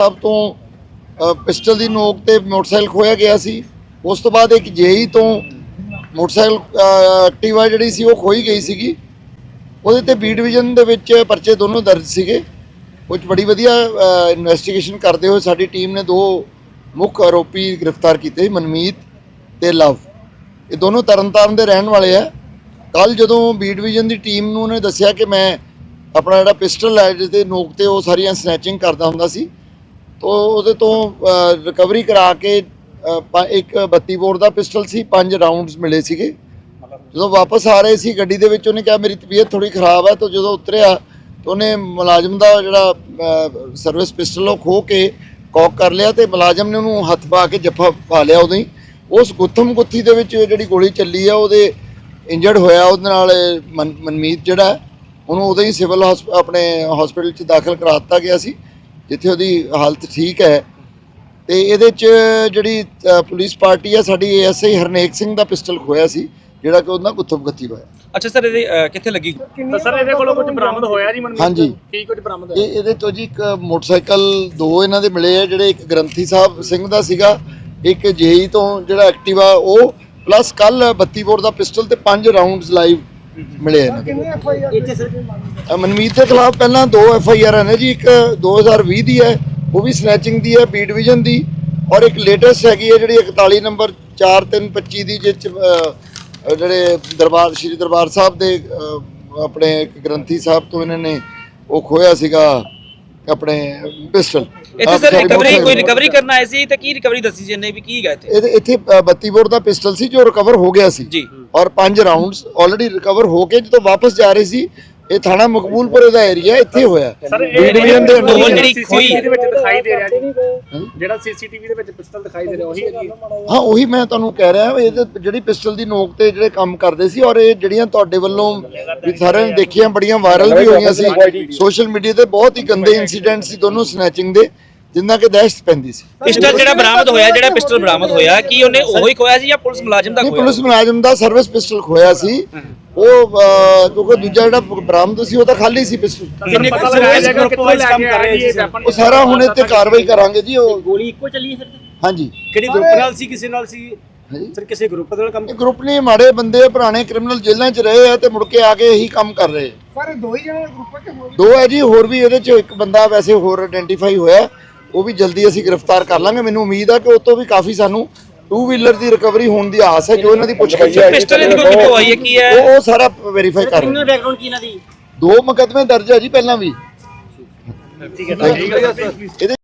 ਸਾਹਿਬ ਤੋਂ ਪਿਸਟਲ ਦੀ ਨੋਕ ਤੇ ਮੋਟਰਸਾਈਕਲ ਖੋਇਆ ਗਿਆ ਸੀ। ਉਸ ਤੋਂ ਬਾਅਦ ਇੱਕ ਜੇਈ ਤੋਂ ਮੋਟਰਸਾਈਕਲ ਅ, ਐਕਟਿਵਾ ਜਿਹੜੀ ਸੀ ਉਹ ਖੋਈ ਗਈ ਸੀਗੀ। ਉਹਦੇ ਤੇ ਬੀ ਡਿਵੀਜ਼ਨ ਦੇ ਵਿੱਚ ਪਰਚੇ ਦੋਨੋਂ ਦਰਜ ਸੀਗੇ। ਉਹ 'ਚ ਬੜੀ ਵਧੀਆ ਇਨਵੈਸਟੀਗੇਸ਼ਨ ਕਰਦੇ ਹੋਏ ਸਾਡੀ ਟੀਮ ਨੇ ਦੋ ਮੁੱਖ ਆਰੋਪੀ ਗ੍ਰਿਫਤਾਰ ਕੀਤੇ ਮਨਮੀਤ ਤੇ ਲਵ। ਇਹ ਦੋਨੋਂ ਤਰਨਤਾਰਨ ਦੇ ਰਹਿਣ ਵਾਲੇ ਆ। ਕੱਲ ਜਦੋਂ ਬੀ ਡਿਵੀਜ਼ਨ ਦੀ ਟੀਮ ਨੂੰ ਉਹਨੇ ਦੱਸਿਆ ਕਿ ਮੈਂ ਆਪਣਾ ਜਿਹੜਾ ਪਿਸਟਲ ਹੈ ਜਿਸ ਦੇ ਨੋਕ ਤੇ ਉਹ ਸਾਰੀਆਂ ਸਨੈਚਿੰਗ ਕਰਦਾ ਹੁੰਦਾ ਸੀ ਤੋ ਉਹਦੇ ਤੋਂ ਰਿਕਵਰੀ ਕਰਾ ਕੇ ਇੱਕ 32 ਬੋਰ ਦਾ ਪਿਸਟਲ ਸੀ, ਪੰਜ ਰਾਉਂਡਸ ਮਿਲੇ ਸੀਗੇ। ਜਦੋਂ ਵਾਪਸ ਆ ਰਹੇ ਸੀ ਗੱਡੀ ਦੇ ਵਿੱਚ, ਉਹਨੇ ਕਿਹਾ, ਮੇਰੀ ਤਬੀਅਤ ਥੋੜੀ ਖਰਾਬ ਹੈ। ਤਾਂ ਜਦੋਂ ਉਤਰਿਆ, ਤਾਂ ਉਹਨੇ ਮੁਲਾਜ਼ਮ ਦਾ ਜਿਹੜਾ ਸਰਵਿਸ ਪਿਸਟਲ ਉਹ ਖੋ ਕੇ ਕੌਕ ਕਰ ਲਿਆ ਤੇ ਮੁਲਾਜ਼ਮ ਨੇ ਉਹਨੂੰ ਹੱਥ ਪਾ ਕੇ ਜੱਫਾ ਪਾ ਲਿਆ ਉਦੋਂ ਹੀ। ਉਸ ਗੁੱਥਮ ਗੁੱਥੀ ਦੇ ਵਿੱਚ ਜਿਹੜੀ ਗੋਲੀ ਚੱਲੀ ਆ, ਉਹਦੇ ਇੰਜਰਡ ਹੋਇਆ, ਉਹਦੇ ਨਾਲ ਮਨ- ਮਨਮੀਤ ਜਿਹੜਾ, ਉਹਨੂੰ ਉਦੋਂ ਹੀ ਸਿਵਲ ਆਪਣੇ ਹਸਪੀਟਲ 'ਚ ਦਾਖਲ ਕਰਾ ਦਿੱਤਾ ਗਿਆ ਸੀ। ਜਿੱਥੇ ਉਹਦੀ ਹਾਲਤ ਠੀਕ ਹੈ। ਤੇ ਇਹਦੇ 'ਚ ਜਿਹੜੀ ਪੁਲਿਸ ਪਾਰਟੀ ਆ ਸਾਡੀ ਐਸਆਈ ਹਰਨੇਕ ਸਿੰਘ ਦਾ ਪਿਸਟਲ ਖੋਇਆ ਸੀ ਜਿਹੜਾ ਕਿ ਉਹਨਾਂ ਗੁੱਥਮ ਗੁੱਥੀ ਹੋਇਆ। ਅੱਛਾ ਸਰ ਇਹਦੇ ਕਿੱਥੇ ਲੱਗੀ? ਤਾਂ ਸਰ ਇਹਦੇ ਕੋਲੋਂ ਕੁਝ ਬਰਾਮਦ ਹੋਇਆ ਜੀ ਮਨਮੀਤ? ਹਾਂਜੀ। ਕੀ ਕੁਝ ਬਰਾਮਦ ਇਹ ਇਹਦੇ ਤੋਂ ਜੀ ਇੱਕ ਮੋਟਰਸਾਈਕਲ ਦੋ ਇਹਨਾਂ ਦੇ ਮਿਲੇ ਆ ਜਿਹੜੇ ਇੱਕ ਗ੍ਰੰਥੀ ਸਾਹਿਬ ਸਿੰਘ ਦਾ ਸੀਗਾ ਇੱਕ ਜੇਈ ਤੋਂ ਜਿਹੜਾ ਐਕਟਿਵਾ ਉਹ ਪਲੱਸ ਕੱਲ 32 ਬੋਰ ਦਾ ਪਿਸਟਲ ਤੇ ਪੰਜ ਰਾਉਂਡਸ ਲਾਈਵ ਮਿਲੇ ਆ ਅ, ਮਨਮੀਤ ਦੇ ਖਿਲਾਫ ਪਹਿਲਾਂ ਦੋ ਐਫ ਆਈ ਆਰ ਨੇ ਜੀ ਇੱਕ 2020 ਦੀ ਹੈ ਉਹ ਵੀ ਸਨੈਚਿੰਗ ਦੀ ਹੈ ਬੀ ਡਿਵੀਜ਼ਨ ਦੀ ਔਰ ਇੱਕ ਲੇਟੈਸਟ ਹੈਗੀ ਹੈ ਜਿਹੜੀ 41 ਨੰਬਰ 4325 ਦੀ ਜਿਸ 'ਚ, ਅ, ਅ, ਜਿਹੜੇ ਦਰਬਾਰ ਸ਼੍ਰੀ ਦਰਬਾਰ ਸਾਹਿਬ ਦੇ ਅ, ਆਪਣੇ ਇੱਕ ਗ੍ਰੰਥੀ ਸਾਹਿਬ ਤੋਂ ਇਹਨਾਂ ਨੇ ਉਹ ਖੋਇਆ ਸੀਗਾ ਆਪਣੇ ਪਿਸਟਲ। ਇੱਥੇ ਸਰ ਰਿਕਵਰੀ ਕੋਈ ਰਿਕਵਰੀ ਕਰਨ ਆਏ ਸੀ? ਤੇ ਕੀ ਰਿਕਵਰੀ ਦੱਸੀ ਇਹਨੇ ਵੀ? ਕੀ ਹੈਗਾ ਇੱਥੇ? ਇੱਥੇ ਅ, 32 ਬੋਰ ਦਾ ਪਿਸਟਲ ਸੀ ਜੋ ਰਿਕਵਰ ਹੋ ਗਿਆ ਸੀ। ਜੀ। ਔਰ ਪੰਜ ਰਾਉਂਡਸ ਆਲਰੇਡੀ ਰਿਕਵਰ ਹੋ ਕੇ ਜਦੋਂ ਵਾਪਸ ਜਾ ਰਹੇ ਸੀ ਇਹ ਥਾਣਾ ਮਕਬੂਲਪੁਰੇ ਦਾ ਏਰੀਆ ਇੱਥੇ ਹੋਇਆ। ਡਿਵੀਜ਼ਨ ਦੇ ਅੰਦਰ। ਜਿਹੜੀ ਖੋਈ ਵਿੱਚ ਦਿਖਾਈ ਦੇ ਰਿਹਾ ਜਿਹੜਾ ਸੀਸੀਟੀਵੀ ਦੇ ਵਿੱਚ ਪਿਸਤਲ ਦਿਖਾਈ ਦੇ ਰਿਹਾ ਉਹੀ ਹੈ ਜੀ। ਹਾਂ ਉਹੀ ਮੈਂ ਤੁਹਾਨੂੰ ਕਹਿ ਰਿਹਾ ਇਹ ਜਿਹੜੀ ਪਿਸਟਲ ਦੀ ਨੋਕ ਤੇ ਜਿਹੜੇ ਕੰਮ ਕਰਦੇ ਸੀ ਔਰ ਇਹ ਜਿਹੜੀਆਂ ਤੁਹਾਡੇ ਵੱਲੋਂ ਵੀ ਸਾਰਿਆਂ ਨੇ ਦੇਖੀਆਂ ਬੜੀਆਂ ਵਾਇਰਲ ਵੀ ਹੋਈਆਂ ਸੀ। ਸੋਸ਼ਲ ਮੀਡੀਆ ਤੇ ਬਹੁਤ ਹੀ ਗੰਦੇ ਇਨਸੀਡੈਂਟ ਸੀ ਦੋਨੋਂ ਸਨੈਚਿੰਗ ਦੇ। ਜਿੰਨਾ ਕਿ ਦਹਿਸ਼ਤ ਪੈਂਦੀ ਸੀ। ਪਿਸਟਲ ਜਿਹੜਾ ਬਰਾਮਦ ਹੋਇਆ ਜਿਹੜਾ ਪਿਸਟਲ ਬਰਾਮਦ ਹੋਇਆ ਕੀ ਉਹਨੇ ਉਹੀ ਖੋਇਆ ਸੀ ਜਾਂ ਪੁਲਿਸ ਮੁਲਾਜ਼ਮ ਦਾ ਨਹੀਂ ਖੋਇਆ? ਪੁਲਿਸ ਮੁਲਾਜ਼ਮ ਦਾ ਸਰਵਿਸ ਪਿਸਟਲ ਖੋਇਆ ਸੀ। ਉਹ ਅਹ, ਕਿਉਂਕਿ ਦੂਜਾ ਜਿਹੜਾ ਬਰਾਮਦ ਸੀ ਉਹ ਤਾਂ ਖਾਲੀ ਸੀ ਪਿਸਟਲ। ਕਿੰਨੇ ਕੇ ਹੈ ਉਹ ਸਾਰਾ ਹੁਣ ਇੱਥੇ ਕਾਰਵਾਈ ਕਰਾਂਗੇ ਜੀ ਉਹ। ਗੋਲੀ ਇੱਕੋ ਚੱਲੀ ਹੈ ਸਰ? ਹਾਂਜੀ। ਕਿਹੜੀ ਗਰੁੱਪ ਨਾਲ ਸੀ ਕਿਸੇ ਨਾਲ ਸੀ? ਹਾਂਜੀ। ਸਰ ਕਿਸੇ ਗਰੁੱਪ ਨਾਲ ਕੰਮ ਇਹ ਗਰੁੱਪ ਨਹੀਂ ਮਾੜੇ ਬੰਦੇ ਆ, ਪੁਰਾਣੇ ਕ੍ਰਿਮੀਨਲ ਜੇਲ੍ਹਾਂ 'ਚ ਰਹੇ ਆ ਤੇ ਮੁੜ ਕੇ ਆ ਕੇ ਇਹੀ ਕੰਮ ਕਰ ਰਹੇ ਆ। ਸਾਰੇ ਦੋ ਹੀ ਜਣੇ ਗਰੁੱਪ ਚ ਹੋਰ ਦੋ ਹੈ ਜੀ ਹੋਰ ਵੀ ਇਹਦੇ 'ਚ ਇੱਕ ਬੰਦਾ ਵੈਸੇ ਹੋਰ ਆਇਡੈਂਟੀਫਾਈ ਹੋਇਆ। ਉਹ ਵੀ ਜਲਦੀ ਅਸੀਂ ਗ੍ਰਿਫਤਾਰ ਕਰ ਲਾਂਗੇ। ਮੈਨੂੰ ਉਮੀਦ ਆ ਕਿ ਉਹ ਤੋਂ ਵੀ ਕਾਫੀ ਸਾਨੂੰ ਟੂ ਵੀਲਰ ਦੀ ਰਿਕਵਰੀ ਹੋਣ ਦੀ ਆਸ ਹੈ ਜੋ ਇਹਨਾਂ ਦੀ ਪੁੱਛਗਿੱਛ ਹੈ। ਪਿਸਟਲ ਇਹਦੇ ਆਈ ਹੈ ਕੀ ਹੈ? ਉਹ ਉਹ ਸਾਰਾ ਵੈਰੀਫਾਈ ਕਰ ਰਹੇ ਬੈਕਗ੍ਰਾਉਂਡ ਕੀ ਇਹਨਾਂ ਦੀ? ਦੋ ਮੁਕੱਦਮੇ ਦਰਜ ਹੈ ਜੀ ਪਹਿਲਾਂ ਵੀ। ਠੀਕ ਹੈ। ਇਹਦੇ